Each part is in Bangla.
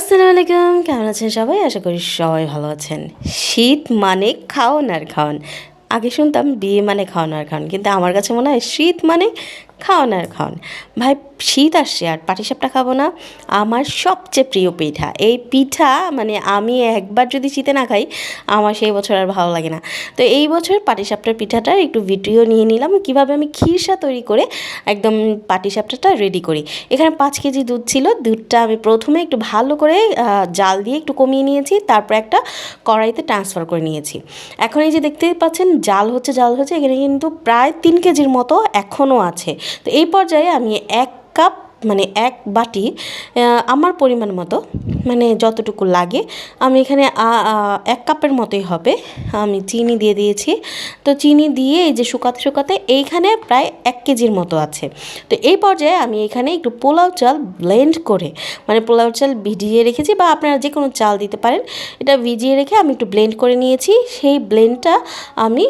আসসালামু আলাইকুম। কেমন আছেন সবাই? আশা করি সবাই ভালো আছেন। শীত মানে খাওন আর খাওন। আগে শুনতাম বিয়ে মানে খাওন আর খাওন, কিন্তু আমার কাছে মনে হয় শীত মানে খাওন আর খাওন। ভাই শীত আসছে আর পাটিসাপটা খাব না। আমার সবচেয়ে প্রিয় পিঠা। এই পিঠা মানে আমি একবার যদি শীতে না খাই, আমার সেই বছর আর ভালো লাগে না। তো এই বছর পাটিসাপটার পিঠাটার একটু ভিডিও নিয়ে নিলাম, কীভাবে আমি খিরসা তৈরি করে একদম পাটিসাপটাটা রেডি করি। এখানে পাঁচ কেজি দুধ ছিল, দুধটা আমি প্রথমে একটু ভালো করে জাল দিয়ে একটু কমিয়ে নিয়েছি, তারপর একটা কড়াইতে ট্রান্সফার করে নিয়েছি। এখন এই যে দেখতে পাচ্ছেন, জাল হচ্ছে জাল হচ্ছে, এখানে কিন্তু প্রায় তিন কেজির মতো এখনও আছে। তো এই পর্যায়ে আমি এক মানে এক বাটি আমার পরিমাণ মতো মানে যতটুকু লাগে। আমি এখানে এক কাপের মতোই হবে। আমি চিনি দিয়ে দিয়েছি। তো চিনি দিয়ে এই যে শুকাতে শুকাতে এইখানে প্রায় এক কেজির মতো আছে। তো এই পর্যায়ে আমি এখানে একটু পোলাও চাল ব্লেন্ড করে মানে পোলাও চাল ভিজিয়ে রেখেছি বা আপনারা যে কোনো চাল দিতে পারেন, এটা ভিজিয়ে রেখে আমি একটু ব্লেন্ড করে নিয়েছি। সেই ব্লেন্ডটা আমি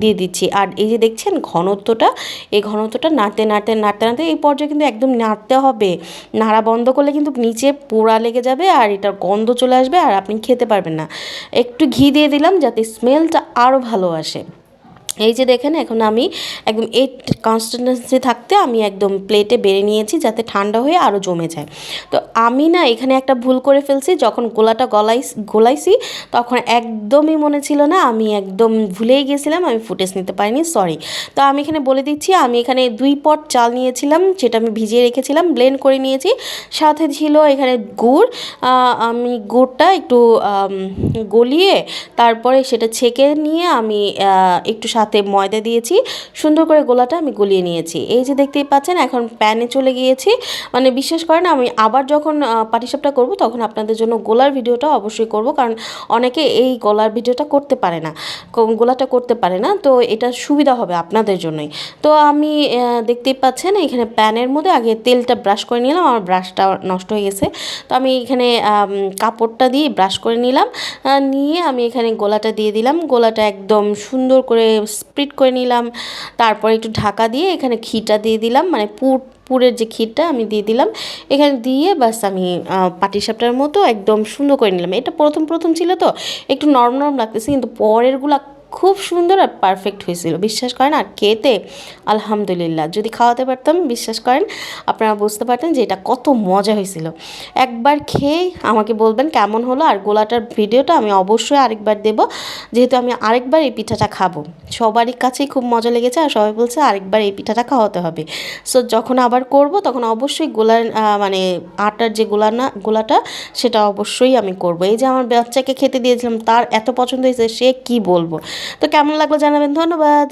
দিয়ে দিচ্ছি। আর এই যে দেখছেন ঘনত্বটা, এই ঘনত্বটা নাড়তে নাড়তে নাড়তে নাড়তে এই পর্যায়ে কিন্তু একদম নাড়তে হবে। নাড়া বন্ধ করলে কিন্তু নিচে পোড়া লেগে যাবে আর এটার গন্ধ চলে আসবে আর আপনি খেতে পারবেন না। একটু ঘি দিয়ে দিলাম যাতে স্মেলটা আরও ভালো আসে। এই যে দেখেন, এখন আমি একদম এই কনসিস্টেন্সি থাকতে আমি একদম প্লেটে বেড়ে নিয়েছি যাতে ঠান্ডা হয়ে আরও জমে যায়। তো আমি না এখানে একটা ভুল করে ফেলছি, যখন গোলাটা গলাই গোলাইছি তখন একদমই মনে ছিল না আমি একদম ভুলেই গেছিলাম, আমি ফুটেজ নিতে পারিনি সরি তো আমি এখানে বলে দিচ্ছি, আমি এখানে দুই পট চাল নিয়েছিলাম, যেটা আমি ভিজিয়ে রেখেছিলাম ব্লেন্ড করে নিয়েছি। সাথে ছিল এখানে গুড় আমি গুড়টা একটু গলিয়ে তারপরে সেটা ছেঁকে নিয়ে আমি একটু সাথে ময়দা দিয়েছি, সুন্দর করে গোলাটা আমি গলিয়ে নিয়েছি। এই যে দেখতেই পাচ্ছেন, এখন প্যানে চলে গিয়েছি। মানে বিশ্বাস করেন, আমি আবার যখন পাটিসাপটা করব, তখন আপনাদের জন্য গোলার ভিডিওটা অবশ্যই করব, কারণ অনেকে এই গলার ভিডিওটা করতে পারে না গোলাটা করতে পারে না, তো এটা সুবিধা হবে আপনাদের জন্যই। তো আমি দেখতেই পাচ্ছেন, এখানে প্যানের মধ্যে আগে তেলটা ব্রাশ করে নিলাম, আমার ব্রাশটা নষ্ট হয়ে গেছে। তো আমি এখানে কাপড়টা দিয়ে ব্রাশ করে নিলাম নিয়ে আমি এখানে গোলাটা দিয়ে দিলাম। গোলাটা একদম সুন্দর করে স্প্রিট করে নিলাম। তারপর একটু ঢাকা দিয়ে এখানে ঘিটা দিয়ে দিলাম। মানে পুর, পুরের যে ক্ষীরটা আমি দিয়ে দিলাম। এখানে দিয়ে বাস আমি পাটিসাপটার মতো একদম সুন্দর করে নিলাম। এটা প্রথম প্রথম ছিল তো। একটু নরম নরম লাগতেছে, কিন্তু পরেরগুলা খুব সুন্দর আর পারফেক্ট হয়েছিল। বিশ্বাস করেন, আর খেতে আলহামদুলিল্লাহ। যদি খাওয়াতে পারতাম, বিশ্বাস করেন, আপনারা বুঝতে পারতেন যে এটা কত মজা হয়েছিল। একবার খেয়ে আমাকে বলবেন কেমন হলো, আর গোলাটার ভিডিওটা আমি অবশ্যই আরেকবার দেব। যেহেতু আমি আরেকবার এই পিঠাটা খাব। সবারই কাছেই খুব মজা লেগেছে, আর সবাই বলছে আরেকবার এই পিঠাটা খাওয়াতে হবে। সো যখন আবার করব, তখন অবশ্যই গোলার মানে আটার যে গোলা না গোলাটা, সেটা অবশ্যই আমি করব। এই যে আমার বাচ্চাকে খেতে দিয়েছিলাম, তার এত পছন্দ হয়েছে, সে কি বলব? তো কেমন লাগল জানাবেন ধন্যবাদ।